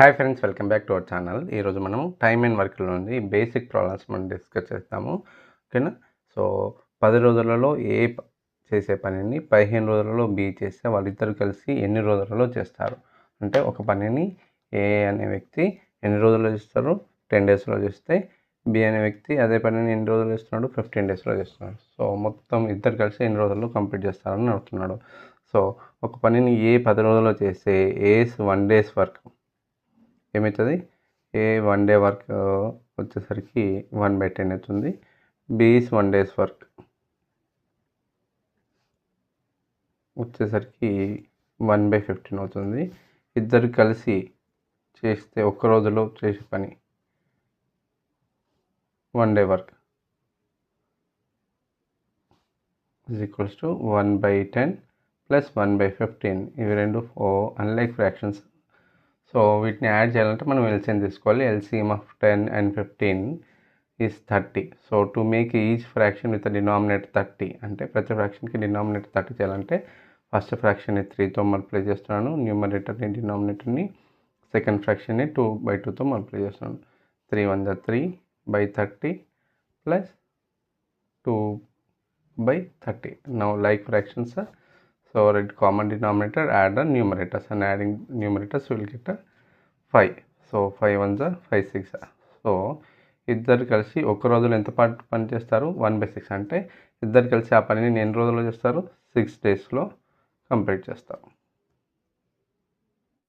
Hi friends welcome back to our channel ఈరోజు మనం time and వర్క్లో ఉంది బేసిక్ ప్రాబ్లమ్స్ మనం డిస్కస్ చేస్తాము. ఓకేనా సో పది రోజులలో ఏ ప- చేసే పనిని పదిహేను రోజులలో బి చేస్తే వాళ్ళిద్దరు కలిసి ఎన్ని రోజులలో చేస్తారు? అంటే ఒక పనిని ఏ అనే వ్యక్తి ఎన్ని రోజుల్లో చేస్తారు? టెన్ డేస్లో చేస్తే బి అనే వ్యక్తి అదే పనిని ఎన్ని రోజులు చేస్తున్నాడు? ఫిఫ్టీన్ డేస్లో చేస్తున్నాడు. సో మొత్తం ఇద్దరు కలిసి ఎన్ని రోజుల్లో కంప్లీట్ చేస్తారని అడుగుతున్నాడు. సో ఒక పనిని ఏ పది రోజుల్లో చేస్తే ఏస్ వన్ డేస్ వర్క్ ఏమవుతుంది? ఏ వన్ డే వర్క్ వచ్చేసరికి వన్ బై టెన్ అవుతుంది. బీస్ వన్ డేస్ వర్క్ వచ్చేసరికి వన్ బై ఫిఫ్టీన్ అవుతుంది. ఇద్దరు కలిసి చేస్తే ఒక్క రోజులో చేసే పని. One day work is equals to one by ten plus one by fifteen ఇవి రెండు ఓ అన్లైక్ ఫ్రాక్షన్స్ సో వీటిని యాడ్ చేయాలంటే మనం ఎల్సిఎం తీసుకోవాలి. LCM of ten and fifteen is thirty. So to make each fraction with denominate thirty. అంటే ప్రతి ఫ్రాక్షన్కి డినామినేట్ థర్టీ చేయాలంటే ఫస్ట్ ఫ్రాక్షన్ని త్రీతో మల్టిప్లై చేస్తున్నాను. న్యూమరేటర్ని డినామినేటర్ని సెకండ్ ఫ్రాక్షన్ని టూ బై టూతో మల్టిప్లై చేస్తున్నాను. Three one three by thirty plus two by thirty. Now like fractions So at common denominator add the numerators and adding numerators will get a 5. So 5 ones are 5 6 So ఇద్దరు కలిసి ఒక రోజులో ఎంత పాటు పని చేస్తారు వన్ బై సిక్స్ అంటే ఇద్దరు కలిసి ఆ పనిని ఎన్ని రోజుల్లో చేస్తారు సిక్స్ డేస్లో కంప్లీట్ చేస్తారు